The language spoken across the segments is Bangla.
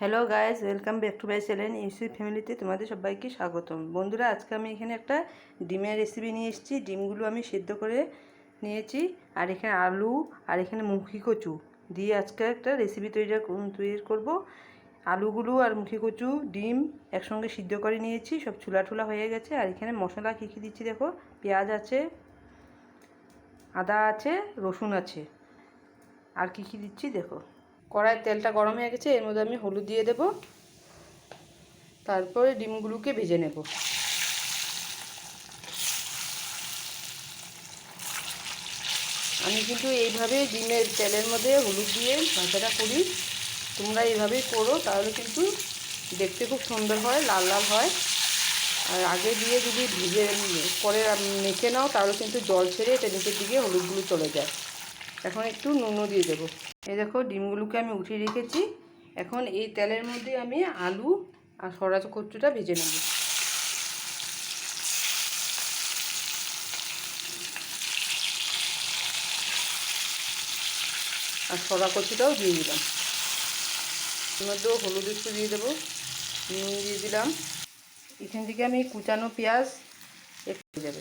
Hello guys welcome back to my channel UC ফ্যামিলিতে তোমাদের সবাইকে স্বাগতম। বন্ধুরা, আজকে আমি এখানে একটা ডিমের রেসিপি নিয়ে এসেছি। ডিমগুলো আমি সেদ্ধ করে নিয়েছি, আর এখানে আলু, আর এখানে মুখি কচু দিয়ে আজকে একটা রেসিপি তৈরি তৈরি করব। আলুগুলো আর মুখি কচু, ডিম একসঙ্গে সিদ্ধ করে নিয়েছি, সব চুলা ঠুলা হয়ে গেছে। আর এখানে মশলা কী কী দিচ্ছি দেখো, পেঁয়াজ আছে, আদা আছে, রসুন আছে। আর কী কী দিচ্ছি দেখো। কড়াইয়ের তেলটা গরম হয়ে গেছে, এর মধ্যে আমি হলুদ দিয়ে দেব। তারপরে ডিমগুলোকে ভেজে নেব। আমি কিন্তু এইভাবে ডিমের তেলের মধ্যে হলুদ দিয়ে ভাজাটা করি। তোমরা এইভাবেই করো, তাহলে কিন্তু দেখতে খুব সুন্দর হয়, লাল লাল হয়। আর আগে দিয়ে যদি ভিজে, পরে মেখে নাও, তাহলে কিন্তু জল ছেড়ে এটা নিচের দিকে হলুদগুলো চলে যায়। এখন একটু নুনও দিয়ে দেবো। এই দেখো, ডিমগুলোকে আমি উঠিয়ে রেখেছি। এখন এই তেলের মধ্যে আমি আলু আর সরাজ কচুটা ভেজে নেব। আর সরা কচুটাও দিয়ে দিলাম। এর মধ্যেও হলুদ একটু দিয়ে দেবো, নুন দিয়ে দিলাম। এখান থেকে আমি কুচানো পেঁয়াজ একটু যাবে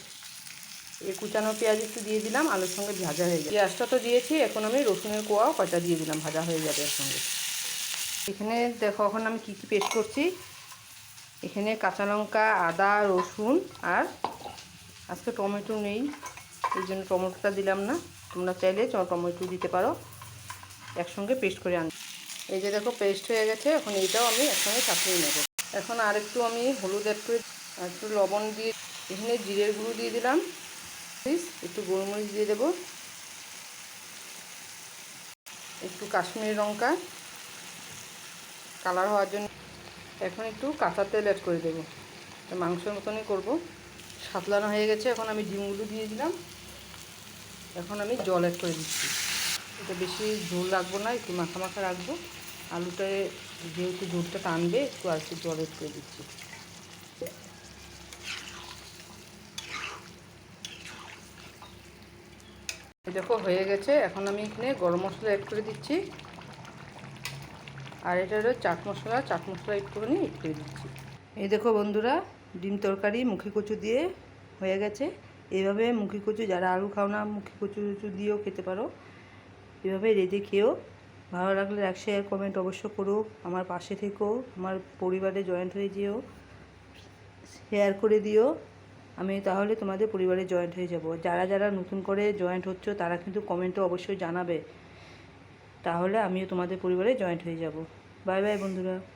এই কুচানো পেঁয়াজ একটু দিয়ে দিলাম, আলুর সঙ্গে ভাজা হয়ে যাবে পেঁয়াজটা তো দিয়েছি, এখন আমি রসুনের কোয়াও কাঁচা দিয়ে দিলাম, ভাজা হয়ে যাবে এর সঙ্গে। এখানে দেখো, এখন আমি কী কী পেস্ট করছি। এখানে কাঁচা লঙ্কা, আদা, রসুন আর আজকে টমেটো নেই, এই জন্য টমেটোটা দিলাম না। তোমরা চাইলে টমেটো দিতে পারো। একসঙ্গে পেস্ট করে আন এই যে দেখো, পেস্ট হয়ে গেছে, এখন এইটাও আমি একসঙ্গে চাপিয়ে নেব। এখন আর একটু আমি হলুদ একটু একটু লবণ দিয়ে, এখানে জিরের গুঁড়ো দিয়ে দিলাম। একটু গোলমরিচ দিয়ে দেব। একটু কাশ্মীরি লঙ্কা কালার হওয়ার জন্য। এখন একটু কাঁচা তেল অ্যাড করে দেবো। মাংসের মতনই করব। সাতলানো হয়ে গেছে, এখন আমি ডিমগুলো দিয়ে দিলাম। এখন আমি জল অ্যাড করে দিচ্ছি। এটা বেশি ঝোল রাখব না, একটু মাখা মাখা রাখব। আলুটায় যেহেতু ঝোলটা টানবে, একটু আর একটু জল অ্যাড করে দিচ্ছি। দেখো, হয়ে গেছে। এখন আমি এখানে গরম মশলা অ্যাড করে দিচ্ছি। আর এটা হলো চাট মশলা। চাট মশলা একটুখানি অ্যাড করে দিচ্ছি। এই দেখো বন্ধুরা, ডিম তরকারি মুখি কচু দিয়ে হয়ে গেছে। এইভাবে মুখি কচু, যারা আলু খাও না, মুখি কচু কচু দিয়েও খেতে পারো। এভাবে রেঁধে খেয়েও। ভালো লাগলে এক শেয়ার কমেন্ট অবশ্য করো। আমার পাশে থেকেও আমার পরিবারে জয়েন্ট হয়ে যেও। শেয়ার করে দিও। আমি তাহলে তোমাদের পরিবারে জয়েন্ট হয়ে যাব। যারা যারা নতুন করে জয়েন্ট হচ্ছ, তারা কিন্তু কমেন্টে অবশ্যই জানাবে। তাহলে আমিও তোমাদের পরিবারে জয়েন্ট হয়ে যাব। বাই বাই বন্ধুরা।